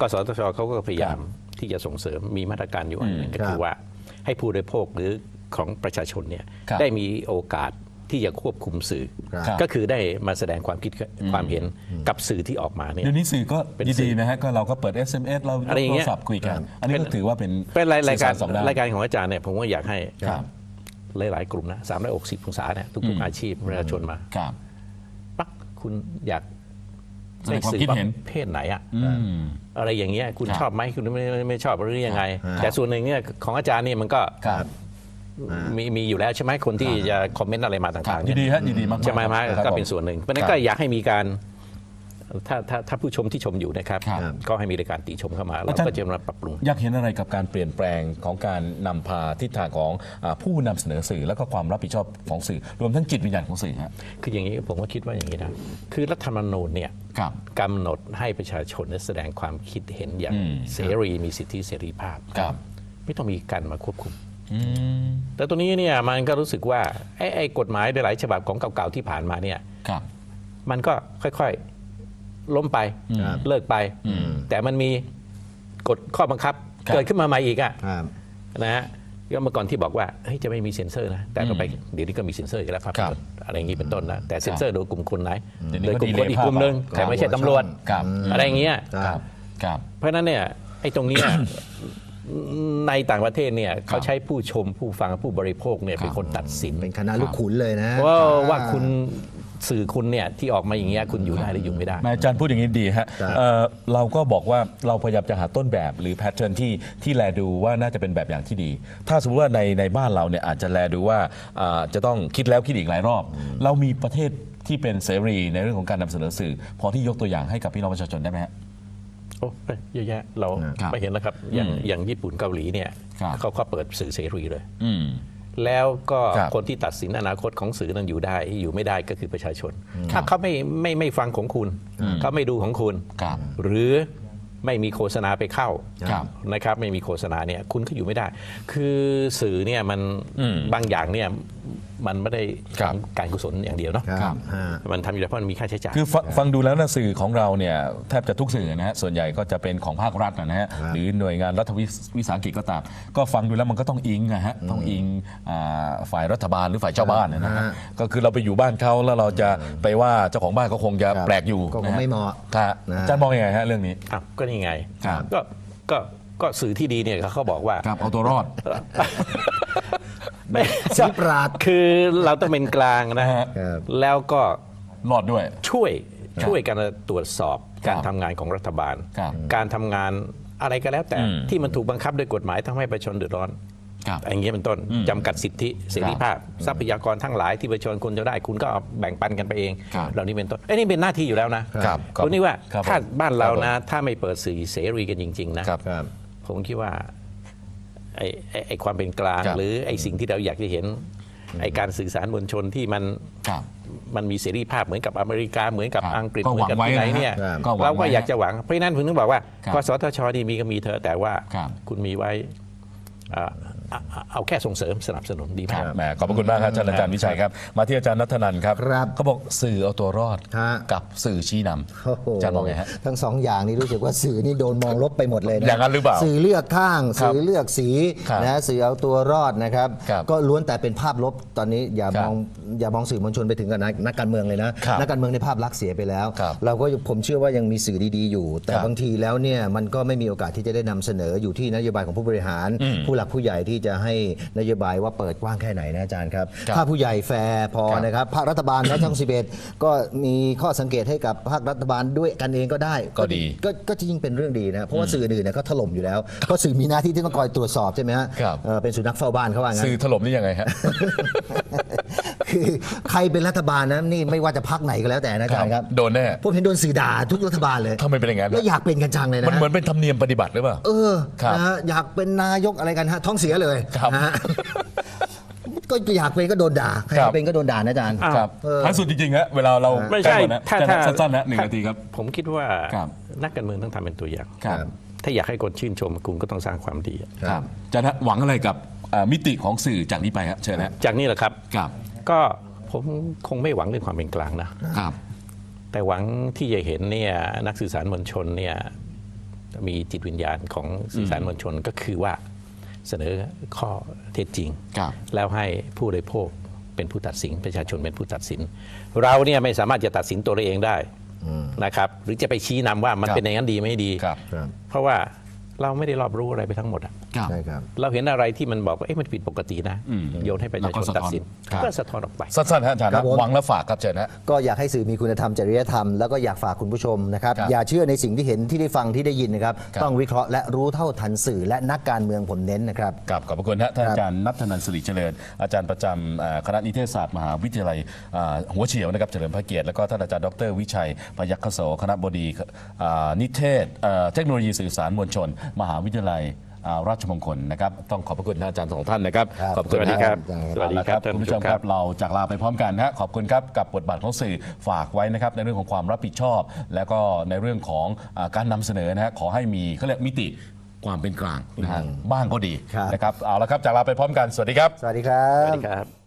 กสทชเขาก็พยายามที่จะส่งเสริมมีมาตรการอยู่อันหนึ่งก็ครัคือบว่า ให้ผู้บริโภคหรือของประชาชนเนี่ยครับได้มีโอกาสที่จะควบคุมสื่อครับก็คือได้มาแสดงความคิดความเห็นกับสื่อที่ออกมาเนี่ยเดี๋ยวนี้สื่อก็เป็นยินสื่ดีอนะฮะก็เราก็เปิด SMS เราอะไรอย่างโทเงี้รยศัพท์คุยกัน อันนี้ก็ถือว่าเป็นเป็นรายรายการสื่อสสองด้านรายการของอาจารย์เนี่ยผมก็อยากให้ครับหลายๆกลุ่มนะสามร้อยหกสิบองศาเนี่ยทุกๆอาชีพประชาชนมาครับปักคุณอยาก แสดงความคิดเห็นประเพศไหนอะอืมอะไรอย่างเงี้ยคุณครับชอบไหมคุณไม่ไม่ไม่ชอบหรือยังไงครับแต่ส่วนหนึ่งเนี่ยของอาจารย์เนี่ยมันก็ครับมีมีอยู่แล้วใช่ไหมคนที่จะคอมเมนต์อะไรมาครับต่างๆยิเนี่ยนดีฮะยินดีมากๆใช่ไหมฮะครับก็ผมเป็นส่วนหนึ่งเพราะฉะนั้คนรับก็อยากให้มีการ ถ้าถ้าถ้าผู้ชมที่ชมอยู่นะครับ ครับ ก็ให้มีรายการติชมเข้ามาเราอาจารย์ก็จะมาปรับปรุง อยากเห็นอะไรกับการเปลี่ยนแปลงของการนำพาทิศทางของอาผู้นำเสนอสื่อ แล้วก็ความรับผิดชอบของสื่อ รวมทั้งจิตวิญญาณของสื่อฮะคืออย่างนี้ผมก็คิดว่าอย่างนี้นะคือรัฐธรรมนูญเนี่ยครับ กำหนดให้ประชาชนได้แสดงความคิดเห็นอย่างอืม เสรีมีสิทธิเสรีภาพ ครับไม่ต้องมีการมาควบคุม อืมแต่ตัวนี้เนี่ยมันก็รู้สึกว่าไอ้ไอ้กฎหมายหลายๆฉบับของเก่าๆที่ผ่านมาเนี่ย ครับ มันก็ค่อยๆ ล้มไปครับเลิกไป แต่มันมีกฎข้อบังคับครับเกิดขึ้นมาใหม่อีกอะครับนะฮะก็เมื่อก่อนที่บอกว่าเฮ้ยจะไม่มีเซ็นเซอร์นะแต่ต่อไปเดี๋ยวนี้ก็มีเซ็นเซอร์อีกแล้วครับครับอะไรอย่างนี้เป็นต้นนะแต่เซ็นเซอร์โดยกลุ่มคนไหนเดี๋ยวนี้โดยก็กลุ่มคน delay อีกกลุ่มหนึ่งภาพแต่ไม่ใช่ตำรวจครับอะไรอย่างเงี้ยครับครับเพราะฉะนั้นเนี่ยไอ้ตรงเนี้ยในต่างประเทศเนี่ยเขาใช้ผู้ชมผู้ฟังผู้บริโภคเนี่ยเป็นคนตัดสินเป็นคณะลูกขุนเลยนะว่าครับว่าคุณ สื่อคุณเนี่ยที่ออกมาอย่างเงี้ยคุณอยู่ได้หรืออยู่ไม่ได้ นายอาจารย์พูดอย่างนี้ดีฮะครับเอ่อเราก็บอกว่าเราพยายามจะหาต้นแบบหรือแพทเทิร์นที่ที่แลดูว่าน่าจะเป็นแบบอย่างที่ดี ถ้าสมมติว่าในในบ้านเราเนี่ยอาจจะแลดูว่าอ่าจะต้องคิดแล้วคิดอีกหลายรอบ เรามีประเทศที่เป็นเสรีในเรื่องของการนำเสนอสื่อ พอที่ยกตัวอย่างให้กับพี่น้องประชาชนได้ไหมฮะ โอ้เยอะแยะเราครับไม่เห็นแล้วครับอย่างอืมอย่างญี่ปุ่นเกาหลีเนี่ยครับ เขาก็เปิดสื่อเสรีเลย อืม แล้วก็ครับคนที่ตัดสินอนาคตของสื่อนั้นอยู่ได้อยู่ไม่ได้ก็คือประชาชน ถ้าเขาไม่ไม่ไม่ฟังของคุณ เขาไม่ดูของคุณครับหรือไม่มีโฆษณาไปเข้าครับนะครับ ไม่มีโฆษณาเนี่ยคุณก็อยู่ไม่ได้ คือสื่อเนี่ยมันอืมบางอย่างเนี่ย มันไม่ได้ครับการกุศลอย่างเดียวเนาะครับฮะมันทำอยู่แล้วเพราะมันมีค่าใช้จ่าย คือฟงฟังดูแล้วนะสื่อของเราเนี่ยแทบจะทุกสื่อนะฮะส่วนใหญ่ก็จะเป็นของภาครัฐนะฮะครับหรือหน่วยงานรัฐวิสวิสาหกิจก็ตาม ก็ฟังดูแล้วมันก็ต้องอิงนะฮะต้องอิงอ่าฝ่ายรัฐบาลหรือฝ่ายเจ้าบ้านนะฮะฮะก็คือเราไปอยู่บ้านเขาแล้วเราจะไปว่าเจ้าของบ้านก็คงจะครับแปลกอยู่ก็คงนฮไม่เหมาะครับนะ อาจารย์มองยังไงฮะเรื่องนี้ อ้าวก็นี่ไงครับ ก็ก็ก็สื่อที่ดีเนี่ยเขาบอกว่า ครับเอาตัวรอด ไม่สีปราด คือเราต้องเป็นกลางนะฮะ ครับ แล้วก็รอดด้วย ช่วยช่วยกันตรวจสอบครับการทำงานของรัฐบาล ครับการทำงานอะไรก็แล้วแต่อืมที่มันถูกบังคับด้วยกฎหมายทำให้ประชาชนเดือดร้อนครับอย่างเงี้ยเป็นต้นจำกัดสิทธิเสรีภาพ ทรัพยากรทั้งหลายที่ประชาชนควรจะได้ คุณก็เอาแบ่งปันกันไปเอง ครับเหล่านี้เป็นต้นไอ้ยนี่เป็นหน้าที่อยู่แล้วนะครับครับณนี่ว่าครับถ้าผมบ้านเราครับผมนะ ถ้าไม่เปิดสื่อเสรีกันจริง ๆ นะครับ ครับ ผมคิดว่า ไอ้ไอ้ไอ้ความเป็นกลาง ครับหรือไอ้สิ่งที่เราอยากจะเห็นไอ้การสื่อสารมวลชนที่มันครับมันมีเสรีภาพเหมือนกับอเมริกาเหมือนกับครับอังกฤษก็เหมือนกับหวังไว้ที่ไหนนะฮะเนี่ยครับก็หวังเราก็ไว้อยากจะหวังเพราะฉะนั้นผมถึงบอกว่าครับกสทชนี่มีก็มีเธอะแต่ว่าครับ คุณมีไว้อ่า เอาเอาเอาแค่ส่งเสริมสนับสนุนดีคมารักบแหมขอบพระคุณมากครับท่านอาจารย์วิชัยครับ มาที่อาจารย์นัทนันครับครับเขาบอกสื่อเอาตัวรอดฮะ กับสื่อชี้นำโอ้โหอาจารย์มองไงฮะ ทั้งสองอย่างนี้รู้สึกว่าสื่อนี่โดนมองลบไปหมดเลยนะอย่างนั้นหรือเปล่าสื่อเลือกข้าง ครับสื่อเลือกสีครับนะสื่อเอาตัวรอดนะครับ ครับก็ล้วนแต่เป็นภาพลบตอนนี้อย่าครับมองอย่ามองสื่อมวลชนไปถึงกับนักนักการเมืองเลยนะครับนักการเมืองในภาพลักษณ์เสียไปแล้ว ครับเราก็ผมเชื่อว่ายังมีสื่อดีๆอยู่ แต่ครับบางทีแล้วเนี่ยมันก็ไม่มีโอกาสที่จะได้นำเสนออยู่ที่นโยบายของผู้บริหารอืมผู้หลักผู้ใหญ่ที่จะให้นโยบายว่าเปิดกว้างแค่ไหนนะอาจารย์ครับ ครับถ้าผู้ใหญ่แฟร์พอครับนะครับภาครัฐบาลและช่อง11 ก็มีข้อสังเกตให้กับภาครัฐบาลด้วยกันเองก็ได้ก็ดีก็ก็จะยิ่งเป็นเรื่องดีนะเพราะว่าสื่ออื่นเนี่ยเขาถล่มอยู่แล้วเพราะสื่อมีหน้าที่ที่ต้องคอยตรวจสอบใช่ไหมฮะครับ เอ่อเป็นสุนัขเฝ้าบ้านเขาว่างั้น สื่อถล่มนี่ยังไงฮะ คือใครเป็นรัฐบาลนะนี่ไม่ว่าจะพักไหนก็แล้วแต่นะอาจารย์ครับโดนแน่ผมเห็นโดนสื่อด่าทุกรัฐบาลเลยทำไมเป็นอย่างนั้นแล้วอยากเป็นกันจังเลยนะมันเหมือนเป็นธรรมเนียมปฏิบัติหรือเปล่าเออครับนะฮะอยากเป็นนายกอะไรกันฮะท้องเสียเลยครับนะฮะก็อยากเป็นก็โดนด่าใครครับเป็นก็โดนด่านะอาจารย์อ้าวครับเออท้ายสุดจริงๆฮะเวลาเราไม่ใกล้ใช่หมดนะถ้าอาจารถ้าย์สั้นๆนะหนึ่งนาทีครับ ผมคิดว่าครับนักการเมืองต้องทำเป็นตัวอย่างครับถ้าอยากให้คนชื่นชมคุณก็ต้องสร้างความดีครับอาจารย์ฮะหวังอะไรกับอ่ามิติของสื่อจากนี้ไปฮะเชิญนะจากนี้แหละครับครับ ก็ผมคงไม่หวังเรื่องความเป็นกลางนะครับ แต่หวังที่จะเห็นเนี่ยนักสื่อสารมวลชนเนี่ยมีจิตวิญญาณของสื่อสารมวลชนก็คือว่าเสนอข้อเท็จจริง ครับ แล้วให้ผู้บริโภคเป็นผู้ตัดสิน ประชาชนเป็นผู้ตัดสิน เราเนี่ยไม่สามารถจะตัดสินตัวเราเองได้นะครับ หรือจะไปชี้นำว่ามันครับเป็นอย่างนั้นดีไม่ดี ครับครับ เพราะว่า เราไม่ได้รอบรู้อะไรไปทั้งหมดอะครับ ใช่ครับ เราเห็นอะไรที่มันบอกว่าเอ๊ะมันผิดปกตินะ โยนให้ประชาชนตัดสินครับ ก็สะท้อนออกไป สั้นๆฮะอาจารย์ครับผม หวังและฝากครับเชิญฮะ ก็อยากให้สื่อมีคุณธรรมจริยธรรมแล้วก็อยากฝากคุณผู้ชมนะครับ ครับอย่าเชื่อในสิ่งที่เห็นที่ได้ฟังที่ได้ยินนะครับ ครับ ต้องวิเคราะห์และรู้เท่าทันสื่อและนักการเมืองผมเน้นนะครับ กับขอบพระคุณฮะท่านครับอาจารย์นัทธนันสิริเจริญ อาจารย์ประจำเอ่อคณะนิเทศศาสตร์มหาวิทยาลัยอ่าหัวเฉียวนะครับเฉลิมพระเกียรติแล้วก็ท่านอาจารย์ดรวิชัยพยัคฆโสคณะบดีอ่านิเทศเอ่อเทคโนโลยีสื่อสารมวลชนมหาวิทยาลัยอ่าราชมงคลนะครับต้องขอบพระคุณท่านอาจารย์สองท่านนะครับครับขอบคุณสวัสดีนะครับสวัสดีครับเอาละท่านคุณผู้ผู้ชชมมคครัรับบเราจากลาไปพร้อมกันนะฮะขอบคุณครับกับบทบาทของสื่อฝากไว้นะครับในเรื่องของความรับผิดชอบ แล้วก็ในเรื่องของอาการนำเสนอนะฮะขอให้มีเขาเรียกมิติความเป็นกลางนะฮะบ้างก็ดีครับนะครับเอาละครับจากลาไปพร้อมกันสวัสดีครับ สวัสดีครับสวัสดีครับ